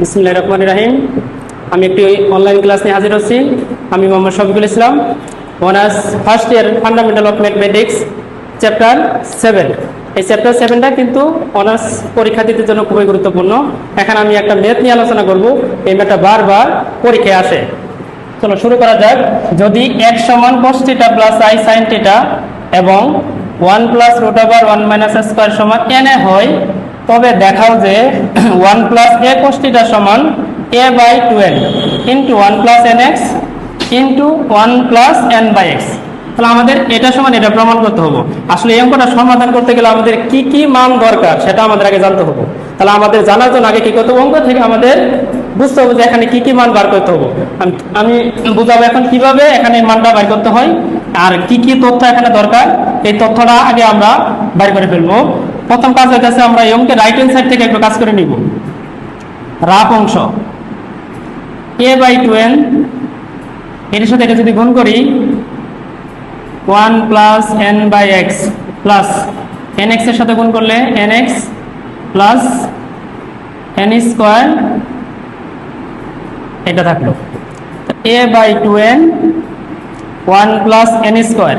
বিসমুল্লাহ রহমান রাহিম। আমি একটি অনলাইন ক্লাস নিয়ে হাজির হচ্ছি। আমি Mohammad Shafiqul Islam honours first year fundamental of mathematics chapter seven এই চ্যাপ্টার সেভেনটা কিন্তু অনার্স পরীক্ষার্থীদের জন্য খুবই গুরুত্বপূর্ণ। এখানে আমি একটা ম্যাথ নিয়ে আলোচনা করব। এই ম্যাথটা বারবার পরীক্ষায় আসে। চলো শুরু করা যাক। যদি এক সমান theta plus i sine theta এবং one plus root one minus square সমান এন হয় তবে দেখাও যে ওয়ান প্লাস এ থিটা সমান a by twelve into one plus n x into one plus n by x. তাহলে আমাদের এটা সমান, এটা প্রমাণ করতে হবে। আসলে এই অঙ্কটা সমাধান করতে গেলে আমাদের কি কি মান দরকার সেটা আমাদের আগে জানতে হবে। তাহলে আমাদের জানার জন্য আগে কি করতে অঙ্ক থেকে আমাদের বুঝতে হবে যে এখানে কি কি মান বার করতে হবে। আমি- আমি বুঝাবো এখন কীভাবে এখানে মানটা বার করতে হয়, আর কি কি তথ্য এখানে দরকার, এই তথ্যটা আগে আমরা বার করে ফেলব। প্রথম কাজ হইতেছে আমরা এই অঙ্কের রাইট হ্যান্ড সাইড থেকে একটু কাজ করে নিব। রাফ অংশ। এ বাই টুয়েলভ এর সাথে এটা যদি গুণ করি one plus n by x plus n এক্সের সাথে গুণ করলে n x plus n square এটা থাকল। A by two n one plus n square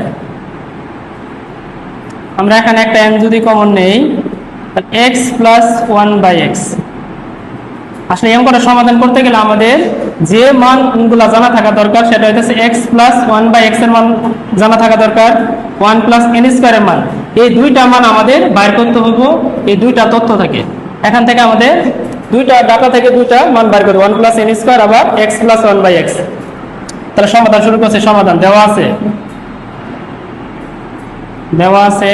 আমরা এখানে একটা এন যদি কমন নেই x plus one by x আসলে এই অঙ্কটা সমাধান করতে গেলে আমাদের যে মানগুলো জানা থাকা দরকার, সেটা হইতেছে এক্স প্লাস ওয়ান বাই এক্সের মান জানা থাকা দরকার ওয়ান প্লাস এন স্কোয়ারের মান। এই দুইটা মান আমাদের বাইর করতে হবে এই দুইটা তথ্য থাকে। এখান থেকে আমাদের দুইটা ডাটা থেকে দুইটা মান বাইর করব ওয়ান প্লাস এন স্কোয়ার আবার x plus one by x তাহলে সমাধান শুরু করছে, সমাধান দেওয়া আছে। দেওয়া আছে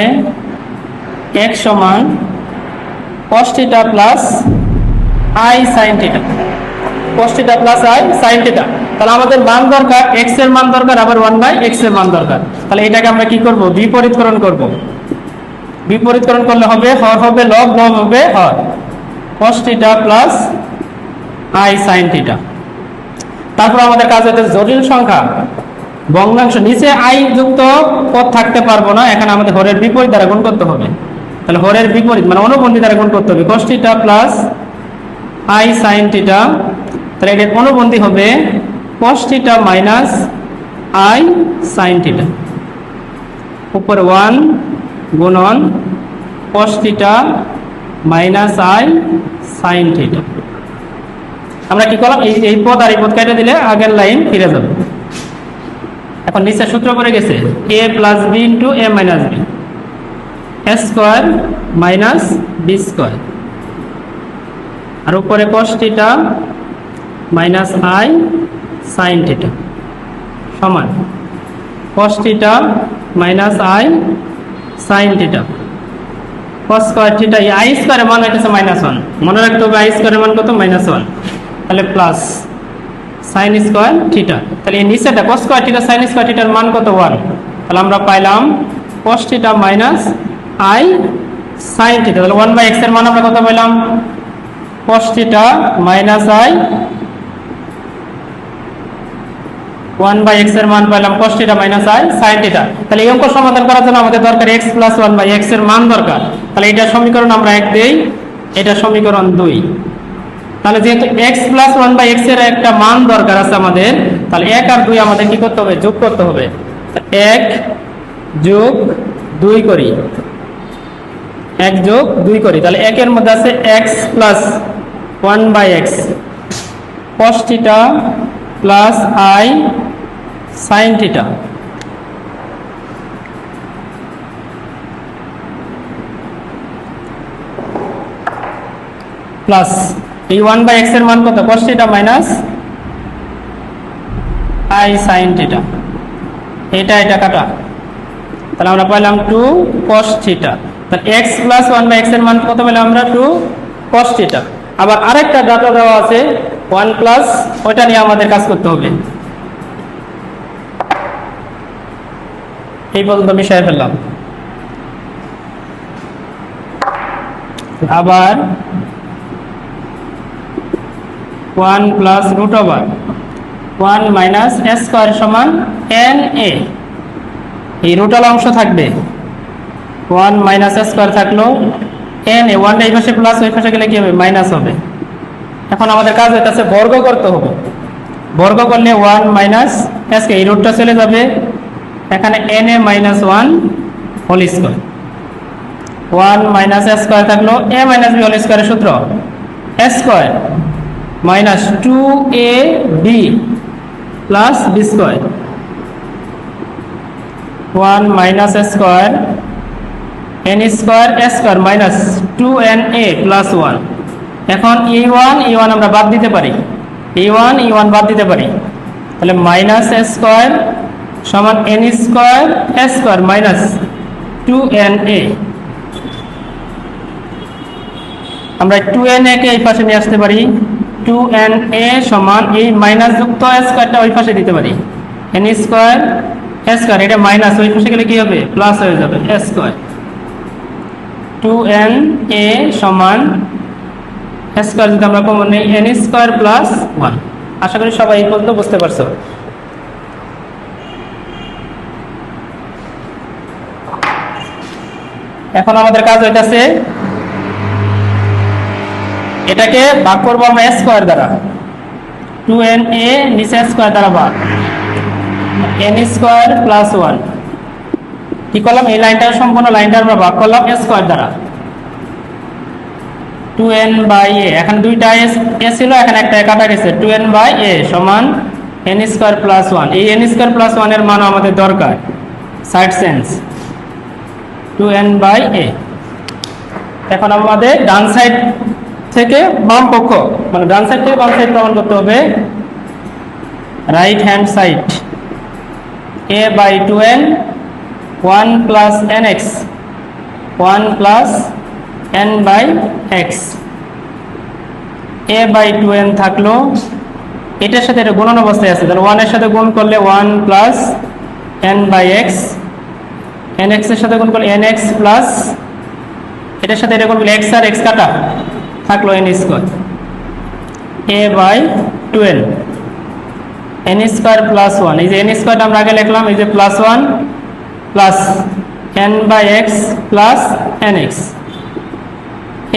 এক সমান theta plus i sine theta cos theta plus i sine theta তাহলে আমাদের মান দরকার, x এর মান দরকার, আবার 1 বাই x এর মান দরকার। তাহলে এটাকে আমরা কি করব? বিপরীতকরণ করব। বিপরীতকরণ করলে হবে হর হবে লব লব হবে হর। Theta plus i sine theta তারপর আমাদের কাজ হচ্ছে জটিল সংখ্যা। ভগ্নাংশ নিচে আই যুক্ত পদ থাকতে পারব না, এখানে আমাদের হরের বিপরীত দ্বারা গুণ করতে হবে। তাহলে হরের বিপরীত মানে অনুবন্ধী দ্বারা গুণ করতে হবে। কষ্টিটা প্লাস আই সাইন থিটা তাহলে এটার অনুবন্ধী হবে theta minus i sine theta উপরে ওয়ান গুণন theta minus i sine theta আমরা কি করলাম? এই এই পদ আর এই পদ কেটে দিলে আগের লাইন ফিরে যাবে। এখন নিচে সূত্র পড়ে গেছে a plus b into a minus b square minus b square আর উপরে theta minus i sine theta সমান। Theta minus i sine theta cos square theta i স্কোয়ারের মান হইতেছে মাইনাস ওয়ান মনে রাখতে হবে আই স্কোয়ারের মান কত? মাইনাস ওয়ান তাহলে প্লাস সাইন স্কোয়ার থিটা তাহলে এই নিচেটা cos square theta sine square থিটার মান কত? ওয়ান তাহলে আমরা পাইলাম cos theta minus i sine theta তাহলে ওয়ান বাই এক্সের মান আমরা কত পাইলাম cos theta minus i one by এক্সের মান পাইলাম cos theta minus i sine theta তাহলে এই অঙ্ক সমাধান করার জন্য আমাদের দরকার এক্স প্লাস ওয়ান বাই এক্সের মান দরকার। তাহলে এটা সমীকরণ আমরা এক দেই, এটা সমীকরণ দুই। তাহলে যেহেতু এক্স প্লাস ওয়ান বাই এক্সের একটা মান দরকার আছে আমাদের, তাহলে এক আর দুই আমাদের কি করতে হবে? যোগ করতে হবে। এক যোগ দুই করি। এক যোগ দুই করি। তাহলে একের মধ্যে আছে x plus one by x theta plus i sine plus এই ওয়ান বাই এক্সের মান কত? cos theta minus i sine theta এটা এটা কাটা। তাহলে আমরা পাইলাম টু cos থিটা তাহলে এক্স প্লাস ওয়ান বাই এক্সের মান কত পেলাম আমরা? টু cos থিটা আবার আরেকটা ডাটা দেওয়া আছে ওয়ান প্লাস ওইটা নিয়ে আমাদের কাজ করতে হবে। এই পর্যন্ত মিশাই ফেললাম। আবার one plus root over. One minus s square সমান এন এ। এই রুটাল অংশ থাকবে। ওয়ান মাইনাস স্কোয়ার থাকল এন এ। ওয়ানটা এই পাশে প্লাস ওই পাশে গেলে কি হবে? মাইনাস হবে। এখন আমাদের কাজ হইতেছে বর্গ করতে হবে। বর্গ করলে ওয়ান মাইনাস এসকে এই রুটটা চলে যাবে এখানে n a minus one whole square. One minus a square থাকল এ মাইনাস বি হোল স্কোয়ারের সূত্র। A square minus two a b plus b square. One minus square, n square a square minus two n a plus one. এখন ই one E one আমরা বাদ দিতে পারি। ই one E one বাদ দিতে পারি। তাহলে মাইনাস স্কোয়ার সমান n square a square minus two n a. আমরা টু এন এ কে এই পাশে নিয়ে আসতে পারি। টু এন এ সমান এই মাইনাস যুক্ত স্কোয়ারটা ওই পাশে দিতে পারি। এন স্কোয়ার স্কোয়ার এটা মাইনাস ওই পাশে গেলে কি হবে? প্লাস হয়ে যাবে স্কোয়ার টু এন এ সমান স্কোয়ার যদি আমরা কমন নেই এন স্কোয়ার প্লাস ওয়ান আশা করি সবাই এই পর্যন্ত বুঝতে পারছ। এখন আমাদের কাজ হইতাছে এটাকে ভাগ করব আমরা স্কোয়ার দ্বারা। টু এন এ নিচে স্কোয়ার দ্বারা ভাগ। এন স্কোয়ার প্লাস ওয়ান কি করলাম? এই লাইনটার সম্পূর্ণ লাইনটা আমরা ভাগ করলাম স্কোয়ার দ্বারা। টু এন বাই এ এখন দুইটা এ ছিল, এখন একটা কাটা গেছে টু এন বাই এ সমান এন স্কোয়ার প্লাস ওয়ান এই এন স্কোয়ার প্লাস ওয়ানের মানও আমাদের দরকার। Side sense two n by a এখন আমাদের ডান সাইড থেকে বাম পক্ষ মানে ডান সাইড থেকে বাম সাইড প্রমাণ করতে হবে। Right hand side a by two n one plus n x one plus n by x a by two n থাকল। এটার সাথে এটা গুণন অবস্থায় আছে, তাহলে ওয়ানের সাথে গুণ করলে one plus n by x n এক্সের সাথে গুণ করলে এন এক্স প্লাস এটার সাথে এটা করলে এক্স আর এক্স কাটা। থাকল n square a by two n square plus one এই যে এন স্কোয়ারটা আমরা আগে লিখলাম, এই যে plus one plus n by x plus n x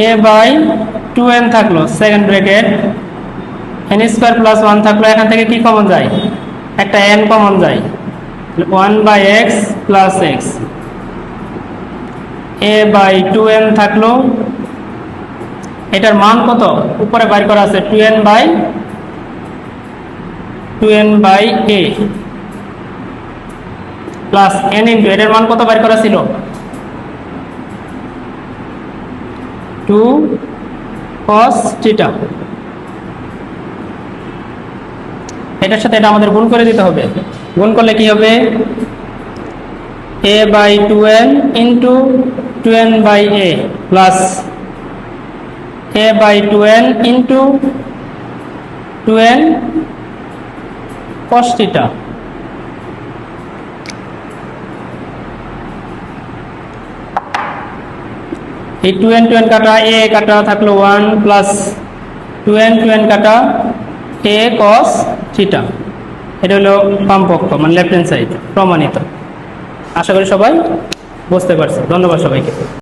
a by two n থাকল second bracket n square plus one থাকল, এখান থেকে কি কমন যায়? একটা এন কমন যায়। One by x plus x a by two n থাকল এটার মান কত? উপরে বাইর করা আছে two n by two n by a plus n into এটার মান কত বাইর করা ছিল? Two cos theta. এটার সাথে এটা আমাদের গুণ করে দিতে হবে। গুণ করলে কি হবে? A by two n into two n by a plus two n into two n cos theta. এই টু এন টু এন কাটা এ কাটা থাকল one plus two n two n কাটা এ কস থিটা এটা হলো বাম পক্ষ মানে লেফট হ্যান্ড সাইড প্রমাণিত। আশা করি সবাই বুঝতে পারছে। ধন্যবাদ সবাইকে।